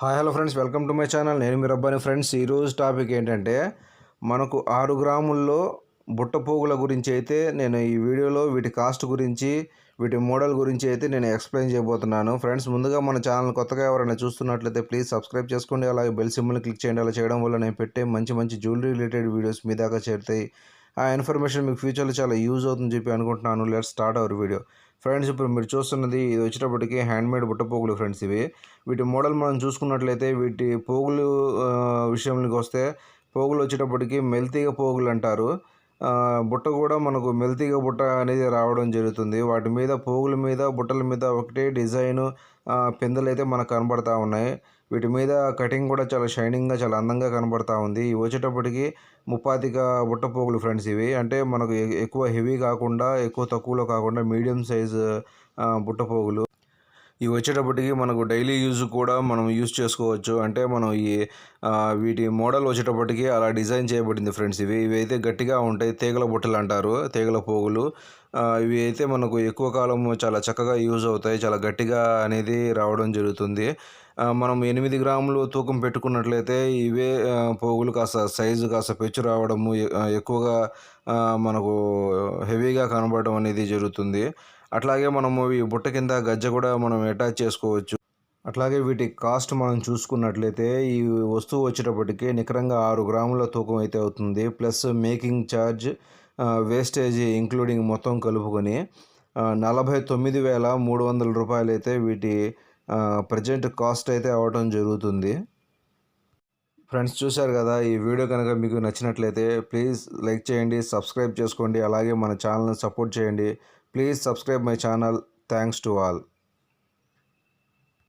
Hi hello friends. Welcome to my channel. నేను మీ Rabbani friends. ఈరోజు టాపిక్ ఏంటంటే మనకు ఆరు గ్రాముల్లో బుట్టపోగుల గురించి అయితే నేను ఈ వీడియోలో వీటి కాస్ట్ గురించి వీటి మోడల్ గురించి అయితే నేను ఎక్స్ప్లెయిన్ చేయబోతున్నాను. ఫ్రెండ్స్ ముందుగా మన ఛానల్ కొత్తగా ఎవరైనా చూస్తున్నట్లయితే ప్లీజ్ సబ్స్క్రైబ్ చేసుకోండి అలాగే బెల్ సిమ్ని క్లిక్ చేయండి. అలా చేయడం వల్ల నేను పెట్టే మంచి మంచి జ్యువెలరీ రిలేటెడ్ వీడియోస్ మీ దాకా చేరుతాయి. ఆ ఇన్ఫర్మేషన్ మీకు ఫ్యూచర్లో చాలా యూజ్ అవుతుందని చెప్పి అనుకుంటున్నాను. Let start our video. Friends ఇప్పుడు మీరు చూస్తున్నది ఇది వచ్చేటప్పటికి హ్యాండ్మేడ్ బుట్టపోగులు ఫ్రెండ్స్ ఇవి. వీటి మోడల్ మనం చూసుకున్నట్లయితే వీటి పోగులు విషయంలోకి వస్తే పోగులు వచ్చేటప్పటికి మెల్తీగ పోగులు అంటారు. బుట్ట కూడా మనకు మెల్తీగా బుట్ట అనేది రావడం జరుగుతుంది. వాటి మీద పోగుల మీద బుట్టల మీద ఒకటే డిజైన్ పిందెలు అయితే మనకు కనబడతా ఉన్నాయి. వీటి మీద కటింగ్ కూడా చాలా షైనింగ్గా చాలా అందంగా కనబడతా ఉంది. ఇవి వచ్చేటప్పటికి ముప్పాతిక బుట్ట పోగులు ఫ్రెండ్స్ ఇవి. అంటే మనకు ఎక్కువ హెవీ కాకుండా ఎక్కువ తక్కువలో కాకుండా మీడియం సైజ్ బుట్ట పోగులు. ఇవి వచ్చేటప్పటికి మనకు డైలీ యూజ్ కూడా మనం యూజ్ చేసుకోవచ్చు. అంటే మనం ఈ వీటి మోడల్ వచ్చేటప్పటికి అలా డిజైన్ చేయబడింది ఫ్రెండ్స్. ఇవి ఇవి అయితే గట్టిగా ఉంటాయి. తీగల బుట్టలు అంటారు. తీగల పోగులు. ఇవి అయితే మనకు ఎక్కువ కాలం చాలా చక్కగా యూజ్ అవుతాయి. చాలా గట్టిగా అనేది రావడం జరుగుతుంది. మనం ఎనిమిది గ్రాములు తూకం పెట్టుకున్నట్లయితే ఇవే పోగులు కాస్త సైజు కాస్త పెచ్చు రావడము ఎక్కువగా మనకు హెవీగా కనబడడం అనేది జరుగుతుంది. అట్లాగే మనము ఈ బుట్ట కింద గజ్జ కూడా మనం అటాచ్ చేసుకోవచ్చు. అట్లాగే వీటి కాస్ట్ మనం చూసుకున్నట్లయితే ఈ వస్తువు వచ్చేటప్పటికి నికరంగా ఆరు గ్రాముల తూకం అయితే అవుతుంది. Plus making charge wastage including మొత్తం కలుపుకొని నలభై తొమ్మిది వేల మూడు వందల రూపాయలు అయితే వీటి ప్రజెంట్ కాస్ట్ అయితే అవ్వటం జరుగుతుంది. ఫ్రెండ్స్ చూశారు కదా ఈ వీడియో కనుక మీకు నచ్చినట్లయితే ప్లీజ్ లైక్ చేయండి సబ్స్క్రైబ్ చేసుకోండి అలాగే మన ఛానల్ని సపోర్ట్ చేయండి. Please subscribe my channel thanks to all